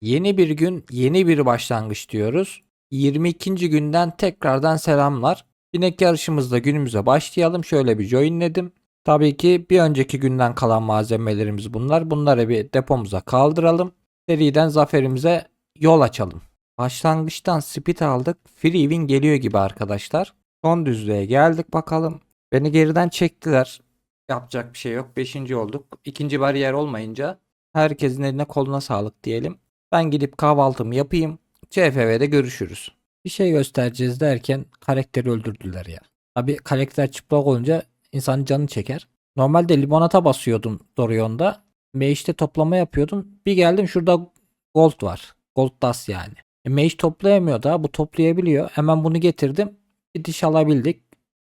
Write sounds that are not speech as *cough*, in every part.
Yeni bir gün, yeni bir başlangıç diyoruz. 22. günden tekrardan selamlar. Binek yarışımızda günümüze başlayalım. Şöyle bir joinledim. Tabii ki bir önceki günden kalan malzemelerimiz bunlar. Bunları bir depomuza kaldıralım. Seriden zaferimize yol açalım. Başlangıçtan speed aldık. Free win geliyor gibi arkadaşlar. Son düzlüğe geldik bakalım. Beni geriden çektiler. Yapacak bir şey yok. Beşinci olduk. İkinci bariyer olmayınca herkesin eline koluna sağlık diyelim. Ben gidip kahvaltımı yapayım. CFV'de görüşürüz. Bir şey göstereceğiz derken karakteri öldürdüler ya. Abi karakter çıplak olunca insanın canı çeker. Normalde limonata basıyordum Dorion'da. Mage'de toplama yapıyordum. Bir geldim şurada gold var. Gold dust yani. E, Mage toplayamıyor da bu toplayabiliyor. Hemen bunu getirdim. Bir diş alabildik.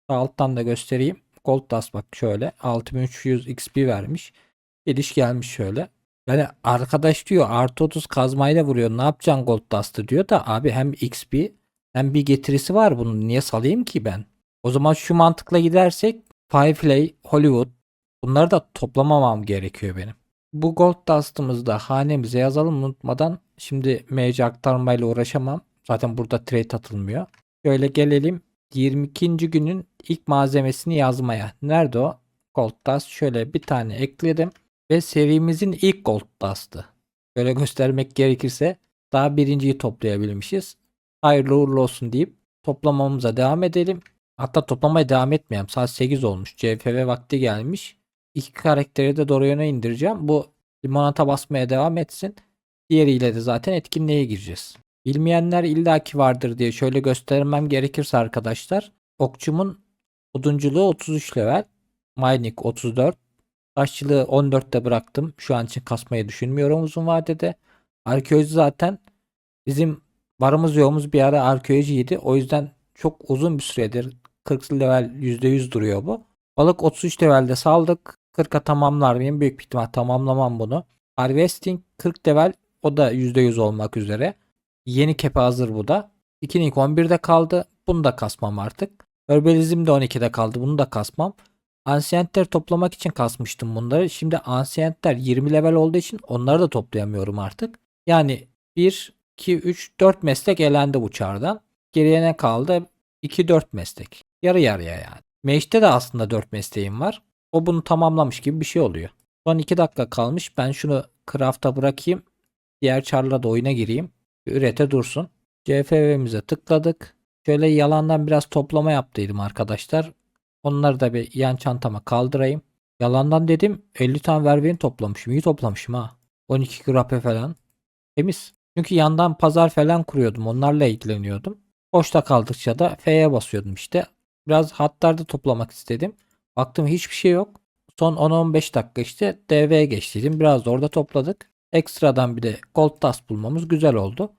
Alttan da göstereyim. Gold dust bak şöyle. 6300 XP vermiş. Bir diş gelmiş şöyle. Yani arkadaş diyor artı 30 kazmayla vuruyor. Ne yapacaksın Gold Dust'ı diyor da abi hem XP hem bir getirisi var bunun. Niye salayım ki ben? O zaman şu mantıkla gidersek Firefly, Hollywood bunları da toplamamam gerekiyor benim. Bu Gold Dust'ımızı da hanemize yazalım unutmadan. Şimdi MC aktarmayla uğraşamam. Zaten burada trade atılmıyor. Şöyle gelelim 22. günün ilk malzemesini yazmaya. Nerede o? Gold Dust. Şöyle bir tane ekledim. Ve serimizin ilk Gold Dust'ı. Böyle göstermek gerekirse daha birinciyi toplayabilmişiz. Hayırlı uğurlu olsun deyip toplamamıza devam edelim. Hatta toplamaya devam etmeyelim. Saat 8 olmuş. CFV vakti gelmiş. İki karakteri de Dorion'a indireceğim. Bu limonata basmaya devam etsin. Diğeriyle de zaten etkinliğe gireceğiz. Bilmeyenler illaki vardır diye şöyle göstermem gerekirse arkadaşlar. Okçumun odunculuğu 33 level. Mining 34. Taşçılığı 14'te bıraktım. Şu an için kasmayı düşünmüyorum uzun vadede. Arkeoloji zaten bizim varımız yoğumuz bir ara arkeolojiydi. O yüzden çok uzun bir süredir 40 level %100 duruyor bu. Balık 33 levelde saldık. 40'a tamamlar mıyım? Büyük bir ihtimal tamamlamam bunu. Harvesting 40 level o da %100 olmak üzere. Yeni kepe hazır bu da. İkinik 11'de kaldı. Bunu da kasmam artık. Herbalizm de 12'de kaldı. Bunu da kasmam. Ancient toplamak için kasmıştım bunları. Şimdi Ancientler 20 level olduğu için onları da toplayamıyorum artık. Yani 1, 2, 3, 4 meslek elendi bu çardan. Geriye ne kaldı? 2, 4 meslek. Yarı yarıya yani. Mage'de de aslında 4 mesleğim var. O bunu tamamlamış gibi bir şey oluyor. Son 2 dakika kalmış. Ben şunu craft'a bırakayım. Diğer çarla da oyuna gireyim. Ürete dursun. CFV'mize tıkladık. Şöyle yalandan biraz toplama yaptıydım arkadaşlar. Onları da bir yan çantama kaldırayım. Yalandan dedim 50 tane verveni toplamışım. İyi toplamışım ha. 12 grape falan. Temiz. Çünkü yandan pazar falan kuruyordum. Onlarla ilgileniyordum. Boşta kaldıkça da F'ye basıyordum işte. Biraz hatlarda toplamak istedim. Baktım hiçbir şey yok. Son 10-15 dakika işte DV'ye geçtiydim. Biraz da orada topladık. Ekstradan bir de Gold Dust bulmamız güzel oldu.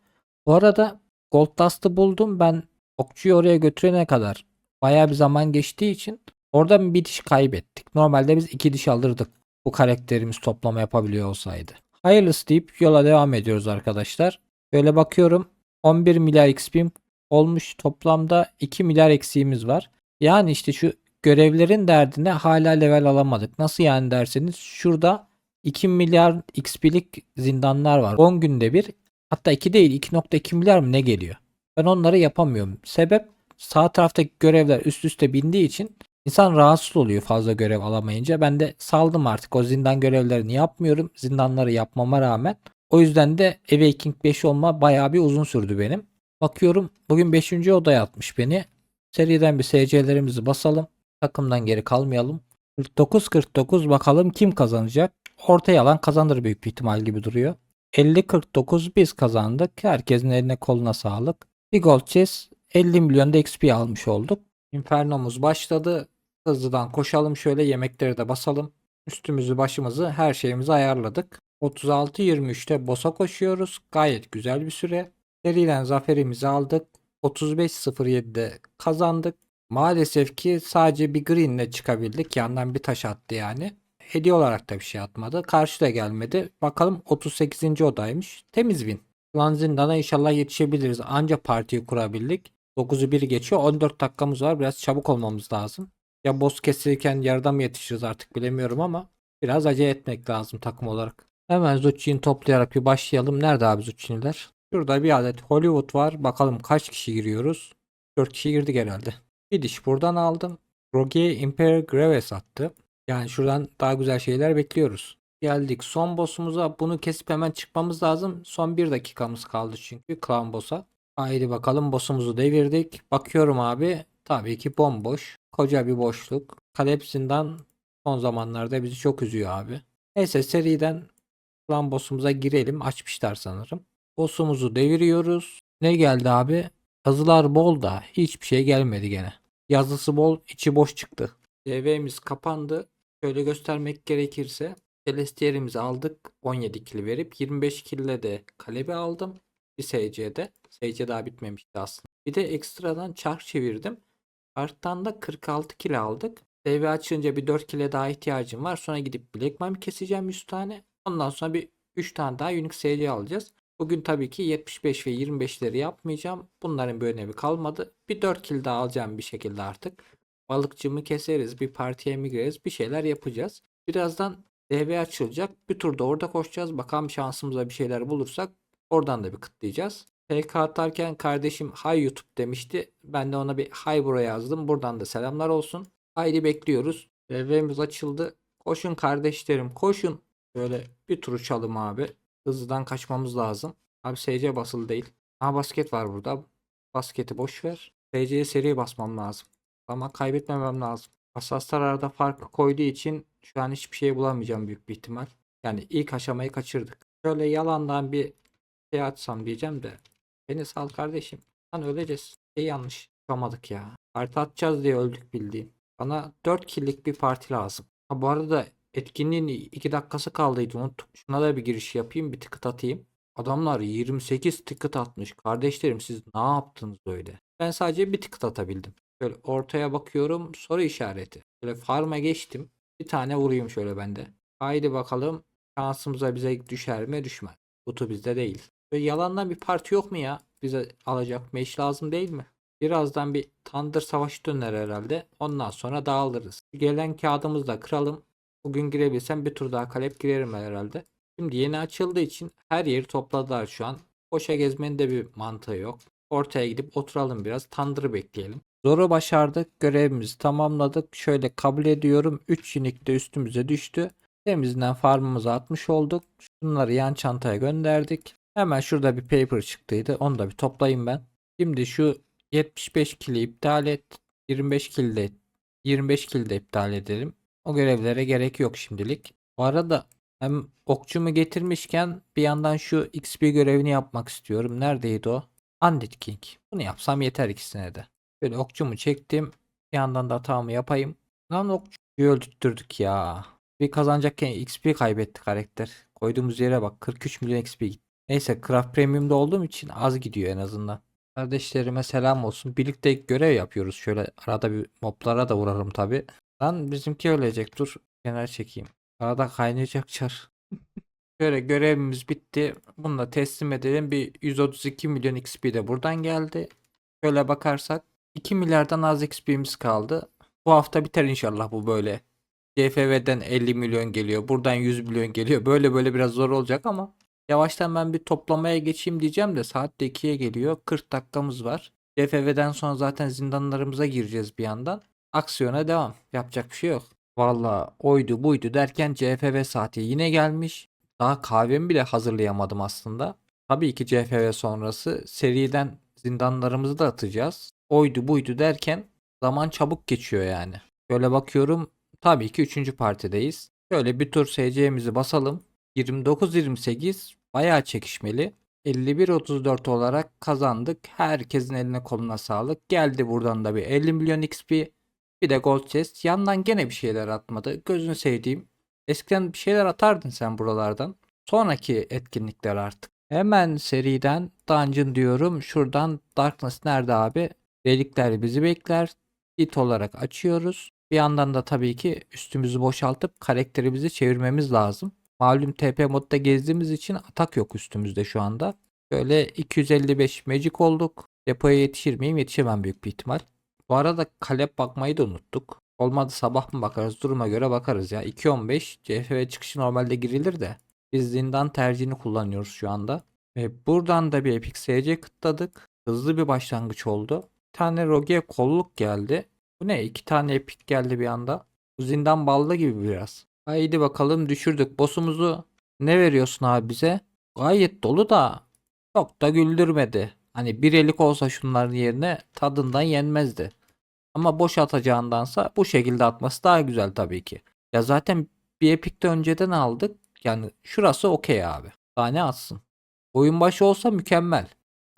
Bu arada Gold Dust'ı buldum. Ben okçuyu oraya götürene kadar bayağı bir zaman geçtiği için orada bir diş kaybettik. Normalde biz iki diş alırdık bu karakterimiz toplama yapabiliyor olsaydı. Hayırlısı deyip yola devam ediyoruz arkadaşlar. Böyle bakıyorum 11 milyar XP'm olmuş toplamda 2 milyar eksiğimiz var. Yani işte şu görevlerin derdine hala level alamadık. Nasıl yani derseniz şurada 2 milyar XP'lik zindanlar var. 10 günde bir hatta 2 değil 2.2 milyar mı ne geliyor? Ben onları yapamıyorum. Sebep sağ taraftaki görevler üst üste bindiği için insan rahatsız oluyor fazla görev alamayınca. Ben de saldım artık o zindan görevlerini yapmıyorum. Zindanları yapmama rağmen. O yüzden de Awakening 5 olma bayağı bir uzun sürdü benim. Bakıyorum bugün 5. odaya atmış beni. Seriden bir SC'lerimizi basalım. Takımdan geri kalmayalım. 49-49 bakalım kim kazanacak. Orta yalan kazanır büyük bir ihtimal gibi duruyor. 50-49 biz kazandık. Herkesin eline koluna sağlık. Bir gold chest 50 milyon da XP almış olduk. Inferno'muz başladı. Hızlıdan koşalım şöyle yemekleri de basalım. Üstümüzü başımızı her şeyimizi ayarladık. 36-23'te boss'a koşuyoruz. Gayet güzel bir süre. Seriden zaferimizi aldık. 35-07'de kazandık. Maalesef ki sadece bir green'le çıkabildik. Yandan bir taş attı yani. Hediye olarak da bir şey atmadı. Karşıda gelmedi. Bakalım 38. odaymış. Temiz win. Lan zindana inşallah yetişebiliriz. Anca partiyi kurabildik. 9'u 1 geçiyor. 14 dakikamız var. Biraz çabuk olmamız lazım. Ya boss kesilirken yarıda mı yetişiriz artık bilemiyorum ama biraz acele etmek lazım takım olarak. Hemen Zucchi'ni toplayarak bir başlayalım. Nerede abi Zucchi'niler? Şurada bir adet Hollywood var. Bakalım kaç kişi giriyoruz? 4 kişi girdik herhalde. Bir diş buradan aldım. Rogue Imperial Graves attı. Yani şuradan daha güzel şeyler bekliyoruz. Geldik son boss'umuza. Bunu kesip hemen çıkmamız lazım. Son bir dakikamız kaldı çünkü Clown Boss'a. Haydi bakalım boss'umuzu devirdik. Bakıyorum abi. Tabii ki bomboş. Koca bir boşluk. Kalepsinden son zamanlarda bizi çok üzüyor abi. Neyse seriden Clown Boss'umuza girelim. Açmışlar sanırım. Boss'umuzu deviriyoruz. Ne geldi abi? Yazılar bol da hiçbir şey gelmedi gene. Yazısı bol, içi boş çıktı. DV'miz kapandı. Şöyle göstermek gerekirse Celestier'imizi aldık 17 kill verip 25 kill'le de Kalebe aldım. Bir SC'de. SC daha bitmemişti aslında. Bir de ekstradan çark çevirdim. Arttan da 46 kill aldık. DV açınca bir 4 kill'e daha ihtiyacım var. Sonra gidip Black Mami keseceğim 100 tane. Ondan sonra bir 3 tane daha Unique SC alacağız. Bugün tabii ki 75 ve 25'leri yapmayacağım. Bunların bir önemi kalmadı. Bir 4 kill daha alacağım bir şekilde artık. Balıkçımı keseriz, bir partiye mi gireriz, bir şeyler yapacağız. Birazdan DV açılacak. Bir turda orada koşacağız. Bakalım şansımıza bir şeyler bulursak oradan da bir kıtlayacağız. PK atarken kardeşim hay YouTube demişti. Ben de ona bir hay buraya yazdım. Buradan da selamlar olsun. Haydi bekliyoruz. DV'miz açıldı. Koşun kardeşlerim koşun. Böyle bir tur uçalım abi. Hızlıdan kaçmamız lazım. Abi SC basılı değil. Ha basket var burada. Basketi boş ver. SC'ye seri basmam lazım. Ama kaybetmemem lazım. Asaslar arada farkı koyduğu için şu an hiçbir şey bulamayacağım büyük bir ihtimal. Yani ilk aşamayı kaçırdık. Şöyle yalandan bir şey atsam diyeceğim de. Beni sal kardeşim. Lan öleceğiz. Şey yanlış. Yapamadık ya. Parti atacağız diye öldük bildiğin. Bana 4 killik bir parti lazım. Ha bu arada etkinliğin 2 dakikası kaldıydı unuttum. Şuna da bir giriş yapayım bir tıkıt atayım. Adamlar 28 tıkıt atmış. Kardeşlerim siz ne yaptınız öyle? Ben sadece bir tıkıt atabildim. Şöyle ortaya bakıyorum soru işareti. Şöyle farm'a geçtim. Bir tane vurayım şöyle bende. Haydi bakalım şansımıza bize düşer mi düşmez. Kutu bizde değil. Böyle yalandan bir parti yok mu ya? Bize alacak meş lazım değil mi? Birazdan bir Thunder savaşı döner herhalde. Ondan sonra dağılırız. Gelen kağıdımızı da kıralım. Bugün girebilsem bir tur daha kalep girerim herhalde. Şimdi yeni açıldığı için her yeri topladılar şu an. Boşa gezmenin de bir mantığı yok. Ortaya gidip oturalım biraz. Thunder'ı bekleyelim. Zoru başardık. Görevimizi tamamladık. Şöyle kabul ediyorum. 3 yinik de üstümüze düştü. Temizden farmımızı atmış olduk. Şunları yan çantaya gönderdik. Hemen şurada bir paper çıktıydı. Onu da bir toplayayım ben. Şimdi şu 75 kili iptal et. 25 kili de 25 kili de iptal edelim. O görevlere gerek yok şimdilik. Bu arada hem okçumu getirmişken bir yandan şu XP görevini yapmak istiyorum. Neredeydi o? Undead King. Bunu yapsam yeter ikisine de. Böyle okçumu çektim. Bir yandan da hatamı yapayım. Lan okçuyu öldürttürdük ya. Bir kazanacakken XP kaybetti karakter. Koyduğumuz yere bak 43 milyon XP gitti. Neyse Craft Premium'da olduğum için az gidiyor en azından. Kardeşlerime selam olsun. Birlikte görev yapıyoruz. Şöyle arada bir moblara da vurarım tabi. Lan bizimki ölecek. Dur kenar çekeyim. Arada kaynayacak çar. *laughs* Şöyle görevimiz bitti. Bunu da teslim edelim. Bir 132 milyon XP de buradan geldi. Şöyle bakarsak 2 milyardan az XP'miz kaldı. Bu hafta biter inşallah bu böyle. CFV'den 50 milyon geliyor. Buradan 100 milyon geliyor. Böyle böyle biraz zor olacak ama yavaştan ben bir toplamaya geçeyim diyeceğim de saat de 2'ye geliyor. 40 dakikamız var. CFV'den sonra zaten zindanlarımıza gireceğiz bir yandan. Aksiyona devam. Yapacak bir şey yok. Valla oydu buydu derken CFV saati yine gelmiş. Daha kahvemi bile hazırlayamadım aslında. Tabii ki CFV sonrası seriden zindanlarımızı da atacağız. Oydu buydu derken zaman çabuk geçiyor yani. Şöyle bakıyorum tabii ki 3. partideyiz. Şöyle bir tur SC'mizi basalım. 29-28 bayağı çekişmeli. 51-34 olarak kazandık. Herkesin eline koluna sağlık. Geldi buradan da bir 50 milyon XP. Bir de gold chest. Yandan gene bir şeyler atmadı. Gözünü sevdiğim. Eskiden bir şeyler atardın sen buralardan. Sonraki etkinlikler artık. Hemen seriden Dungeon diyorum. Şuradan Darkness nerede abi? Relikler bizi bekler. It olarak açıyoruz. Bir yandan da tabii ki üstümüzü boşaltıp karakterimizi çevirmemiz lazım. Malum TP modda gezdiğimiz için atak yok üstümüzde şu anda. Böyle 255 magic olduk. Depoya yetişir miyim? Yetişemem büyük bir ihtimal. Bu arada kalep bakmayı da unuttuk. Olmadı sabah mı bakarız? Duruma göre bakarız ya. 2.15 CFV çıkışı normalde girilir de. Biz zindan tercihini kullanıyoruz şu anda. Ve buradan da bir Epic SC kıtladık. Hızlı bir başlangıç oldu. Bir tane Rogue kolluk geldi. Bu ne? İki tane Epic geldi bir anda. Bu zindan ballı gibi biraz. Haydi bakalım düşürdük boss'umuzu. Ne veriyorsun abi bize? Gayet dolu da çok da güldürmedi. Hani bir elik olsa şunların yerine tadından yenmezdi. Ama boş atacağındansa bu şekilde atması daha güzel tabii ki. Ya zaten bir Epic'te önceden aldık. Yani şurası okey abi. Daha ne atsın. Oyun başı olsa mükemmel.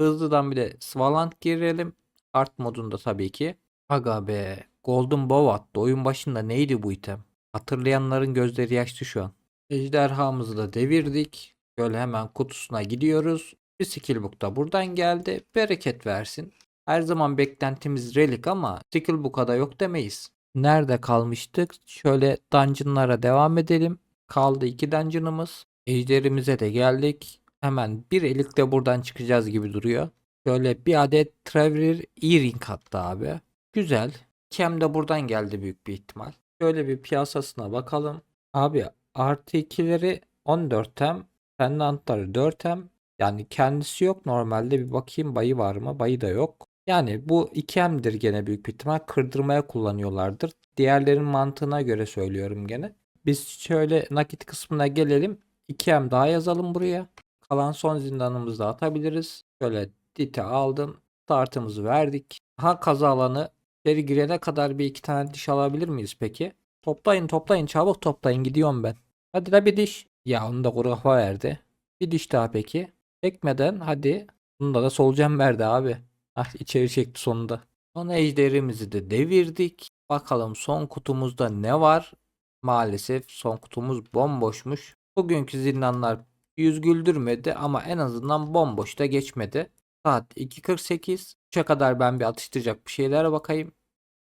Hızlıdan bir de Svalant girelim. Art modunda tabii ki. Aga be. Golden Bow attı. Oyun başında neydi bu item? Hatırlayanların gözleri yaşlı şu an. Ejderhamızı da devirdik. Şöyle hemen kutusuna gidiyoruz. Bir skillbook da buradan geldi. Bereket versin. Her zaman beklentimiz relik ama skillbook'a da yok demeyiz. Nerede kalmıştık? Şöyle dungeonlara devam edelim. Kaldı iki dungeon'ımız. Ejderimize de geldik. Hemen bir elikle buradan çıkacağız gibi duruyor. Şöyle bir adet Traveler Earring hatta abi. Güzel. Kem de buradan geldi büyük bir ihtimal. Şöyle bir piyasasına bakalım. Abi artı ikileri 14 tem. Pendantları 4 tem. Yani kendisi yok normalde bir bakayım bayı var mı? Bayı da yok. Yani bu 2M'dir gene büyük bir ihtimal. Kırdırmaya kullanıyorlardır. Diğerlerin mantığına göre söylüyorum gene. Biz şöyle nakit kısmına gelelim. 2M daha yazalım buraya. Kalan son zindanımızı da atabiliriz. Şöyle dite aldım. Startımızı verdik. Ha kaza alanı içeri girene kadar bir iki tane diş alabilir miyiz peki? Toplayın toplayın çabuk toplayın gidiyorum ben. Hadi la bir diş. Ya onu da kuru kafa verdi. Bir diş daha peki. Çekmeden hadi. Bunda da solucan verdi abi. Ah içeri çekti sonunda. Son ejderimizi de devirdik. Bakalım son kutumuzda ne var? Maalesef son kutumuz bomboşmuş. Bugünkü zindanlar yüz güldürmedi ama en azından bomboş da geçmedi. Saat 2.48. 3'e kadar ben bir atıştıracak bir şeylere bakayım.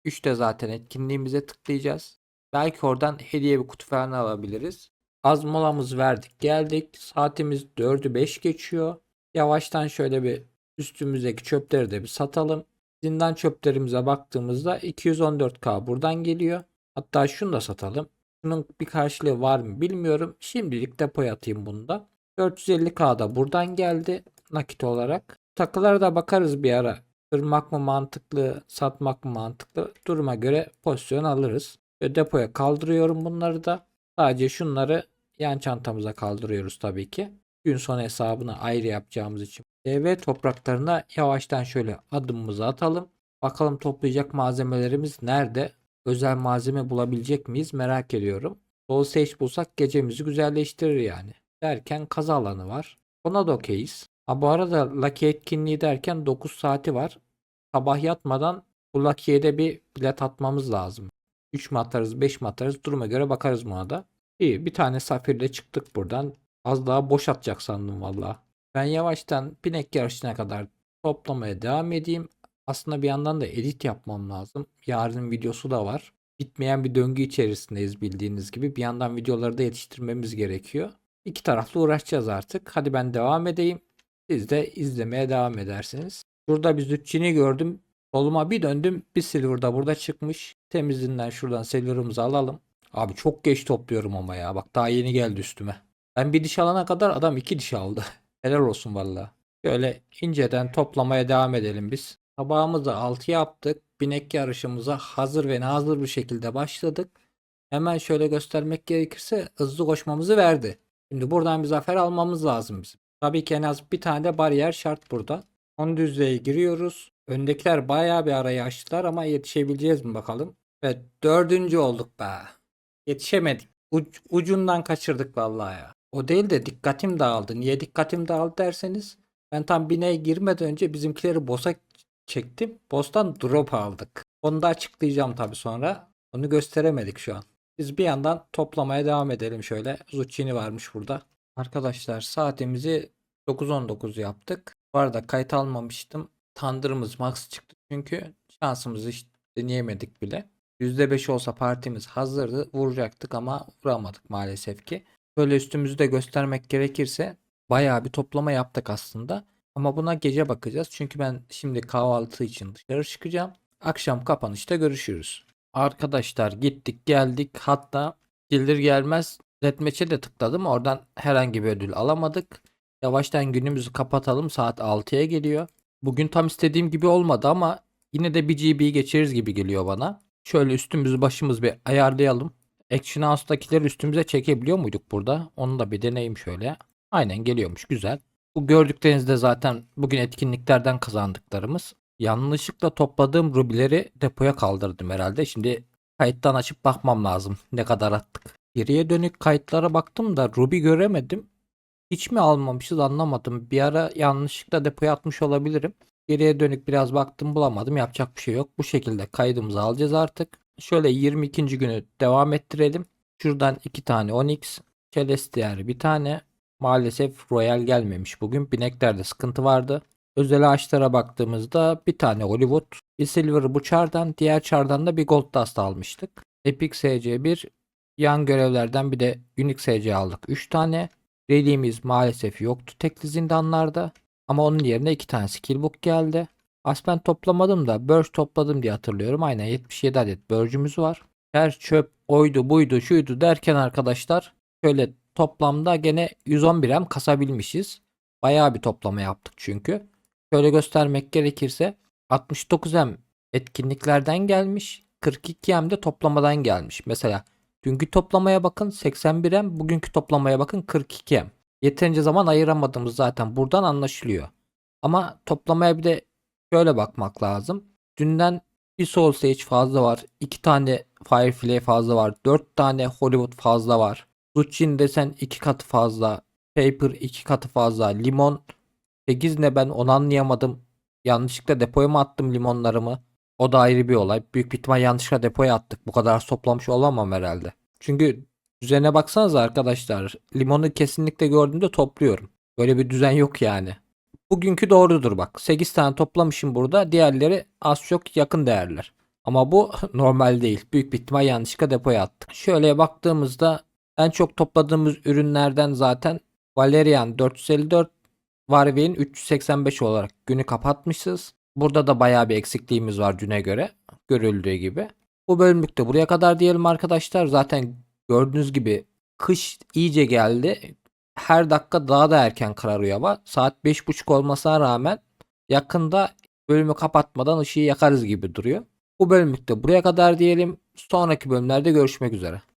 3'te zaten etkinliğimize tıklayacağız. Belki oradan hediye bir kutu falan alabiliriz. Az molamızı verdik geldik. Saatimiz 4'ü 5 geçiyor. Yavaştan şöyle bir üstümüzdeki çöpleri de bir satalım. Zindan çöplerimize baktığımızda 214k buradan geliyor. Hatta şunu da satalım. Bunun bir karşılığı var mı bilmiyorum. Şimdilik depoya atayım bunu da. 450k da buradan geldi nakit olarak. Takılara da bakarız bir ara. Kırmak mı mantıklı, satmak mı mantıklı? Duruma göre pozisyon alırız. Ve depoya kaldırıyorum bunları da. Sadece şunları yan çantamıza kaldırıyoruz tabii ki. Gün sonu hesabını ayrı yapacağımız için. EV topraklarına yavaştan şöyle adımımızı atalım. Bakalım toplayacak malzemelerimiz nerede? Özel malzeme bulabilecek miyiz merak ediyorum. Soul Sage bulsak gecemizi güzelleştirir yani. Derken kaza alanı var. Ona da okeyiz. Ha bu arada Lucky etkinliği derken 9 saati var. Sabah yatmadan bu Lucky'ye de bir bilet atmamız lazım. 3 mi atarız 5 mi atarız duruma göre bakarız buna da. İyi bir tane safirle çıktık buradan. Az daha boş atacak sandım valla. Ben yavaştan binek yarışına kadar toplamaya devam edeyim. Aslında bir yandan da edit yapmam lazım. Yarının videosu da var. Bitmeyen bir döngü içerisindeyiz bildiğiniz gibi. Bir yandan videoları da yetiştirmemiz gerekiyor. İki taraflı uğraşacağız artık. Hadi ben devam edeyim. Siz de izlemeye devam edersiniz. Burada bir züccini gördüm. Soluma bir döndüm. Bir silver da burada çıkmış. Temizinden şuradan silver'ımızı alalım. Abi çok geç topluyorum ama ya. Bak daha yeni geldi üstüme. Ben bir diş alana kadar adam iki diş aldı. *laughs* Helal olsun valla. Şöyle inceden toplamaya devam edelim biz. Tabağımızı 6 yaptık. Binek yarışımıza hazır ve nazır bir şekilde başladık. Hemen şöyle göstermek gerekirse hızlı koşmamızı verdi. Şimdi buradan bir zafer almamız lazım bizim. Tabii ki en az bir tane de bariyer şart burada. 10 düzlüğe giriyoruz. Öndekiler bayağı bir arayı açtılar ama yetişebileceğiz mi bakalım. Evet dördüncü olduk be. Yetişemedik. Uc- ucundan kaçırdık vallahi ya. O değil de dikkatim dağıldı. Niye dikkatim dağıldı derseniz ben tam bineğe girmeden önce bizimkileri boss'a çektim. Boss'tan drop aldık. Onu da açıklayacağım tabii sonra. Onu gösteremedik şu an. Biz bir yandan toplamaya devam edelim şöyle. Zucchini varmış burada. Arkadaşlar saatimizi 9.19 yaptık. Bu arada kayıt almamıştım. Tandırımız max çıktı çünkü şansımızı hiç deneyemedik bile. %5 olsa partimiz hazırdı. Vuracaktık ama vuramadık maalesef ki. Böyle üstümüzü de göstermek gerekirse bayağı bir toplama yaptık aslında. Ama buna gece bakacağız. Çünkü ben şimdi kahvaltı için dışarı çıkacağım. Akşam kapanışta görüşürüz. Arkadaşlar gittik geldik. Hatta gelir gelmez Deathmatch'e de tıkladım. Oradan herhangi bir ödül alamadık. Yavaştan günümüzü kapatalım. Saat 6'ya geliyor. Bugün tam istediğim gibi olmadı ama yine de bir GB geçiririz gibi geliyor bana. Şöyle üstümüzü başımız bir ayarlayalım. Action House'dakileri üstümüze çekebiliyor muyduk burada? Onu da bir deneyim şöyle. Aynen geliyormuş güzel. Bu gördükleriniz de zaten bugün etkinliklerden kazandıklarımız. Yanlışlıkla topladığım rubileri depoya kaldırdım herhalde. Şimdi kayıttan açıp bakmam lazım ne kadar attık. Geriye dönük kayıtlara baktım da ruby göremedim. Hiç mi almamışız anlamadım. Bir ara yanlışlıkla depoya atmış olabilirim. Geriye dönük biraz baktım bulamadım. Yapacak bir şey yok. Bu şekilde kaydımızı alacağız artık. Şöyle 22. günü devam ettirelim. Şuradan iki tane Onyx. Celestial bir tane. Maalesef Royal gelmemiş bugün. Bineklerde sıkıntı vardı. Özel ağaçlara baktığımızda bir tane Hollywood, bir Silver bu çardan, diğer çardan da bir Gold Dust almıştık. Epic SC1, yan görevlerden bir de Unique SC aldık 3 tane. Reliğimiz maalesef yoktu tekli zindanlarda. Ama onun yerine 2 tane skillbook geldi. Aspen toplamadım da Burge topladım diye hatırlıyorum. Aynen 77 adet Burge'ümüz var. Her çöp oydu buydu şuydu derken arkadaşlar şöyle toplamda gene 111 M kasabilmişiz. Bayağı bir toplama yaptık çünkü. Şöyle göstermek gerekirse 69 M etkinliklerden gelmiş. 42 M de toplamadan gelmiş. Mesela dünkü toplamaya bakın 81 M, bugünkü toplamaya bakın 42 M. Yeterince zaman ayıramadığımız zaten buradan anlaşılıyor. Ama toplamaya bir de şöyle bakmak lazım. Dünden bir Soul Sage fazla var. 2 tane Firefly fazla var. 4 tane Hollywood fazla var. Luchin desen 2 katı fazla. Paper 2 katı fazla. Limon 8 ne ben onu anlayamadım. Yanlışlıkla depoya mı attım limonlarımı? O da ayrı bir olay. Büyük bir ihtimal yanlışlıkla depoya attık. Bu kadar toplamış olamam herhalde. Çünkü düzene baksanıza arkadaşlar. Limonu kesinlikle gördüğümde topluyorum. Böyle bir düzen yok yani. Bugünkü doğrudur bak. 8 tane toplamışım burada. Diğerleri az çok yakın değerler. Ama bu *laughs* normal değil. Büyük bir ihtimal yanlışlıkla depoya attık. Şöyle baktığımızda en çok topladığımız ürünlerden zaten Valerian 454, Warwin 385 olarak günü kapatmışız. Burada da bayağı bir eksikliğimiz var düne göre. Görüldüğü gibi. Bu bölümlükte buraya kadar diyelim arkadaşlar. Zaten gördüğünüz gibi kış iyice geldi. Her dakika daha da erken kararıyor hava. Saat 5.30 olmasına rağmen yakında bölümü kapatmadan ışığı yakarız gibi duruyor. Bu bölümlükte buraya kadar diyelim. Sonraki bölümlerde görüşmek üzere.